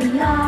一样啊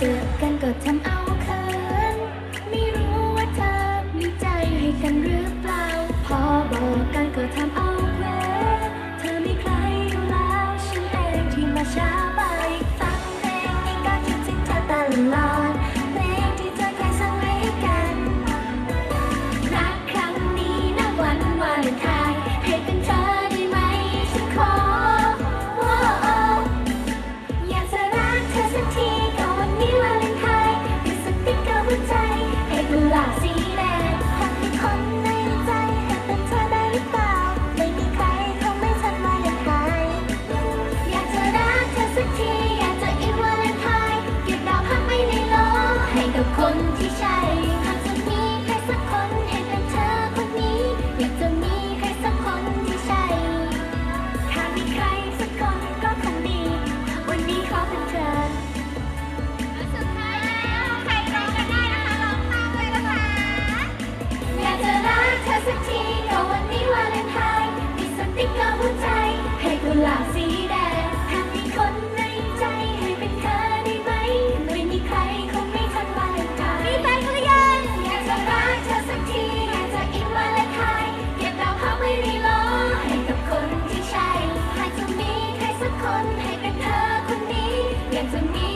เสือกกันก็ทำเอา คนที่ใช่ sense of me.